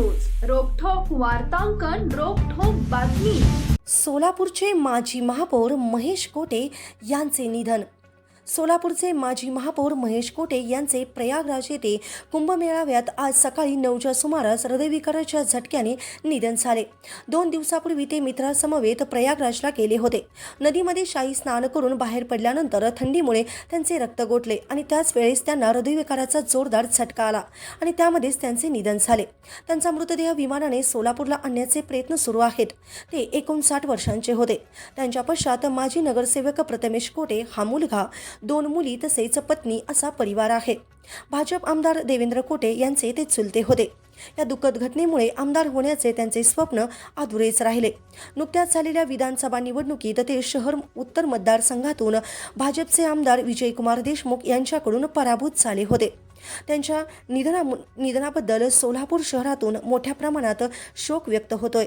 News रोखोक वार्तांकन रोकठोक बातमी. सोलापूरचे माजी महापौर महेश कोटे यांचे निधन सोलापूरचे माजी महापौर महेश कोटे यांचे प्रयागराज येथे कुंभमेळाव्यात आज सकाळी नऊच्या सुमारास हृदयविकाराच्या झटक्याने निधन झाले. दोन दिवसापूर्वी ते मित्रासमवेत प्रयागराजला गेले होते. नदीमध्ये शाही स्नान करून बाहेर पडल्यानंतर थंडीमुळे त्यांचे रक्त गोठले आणि त्याच वेळेस त्यांना हृदयविकाराचा जोरदार झटका आला आणि त्यामध्येच त्यांचे निधन झाले. त्यांचा मृतदेह विमानाने सोलापूरला आणण्याचे प्रयत्न सुरू आहेत. ते एकोणसाठ वर्षांचे होते. त्यांच्या पश्चात माजी नगरसेवक प्रथमेश कोटे हा मुलगा दोन मुली तसेच पत्नी असा परिवार आहे. भाजप आमदार देवेंद्र कोटे यांचे ते चुलते होते. या दुःखद घटनेमुळे आमदार होण्याचे त्यांचे स्वप्न अधुरेच राहिले. नुकत्याच झालेल्या विधानसभा निवडणुकीत ते शहर उत्तर मतदारसंघातून भाजपचे आमदार विजयकुमार देशमुख यांच्याकडून पराभूत झाले होते. त्यांच्या निधना निधनाबद्दल सोलापूर शहरातून मोठ्या प्रमाणात शोक व्यक्त होतोय.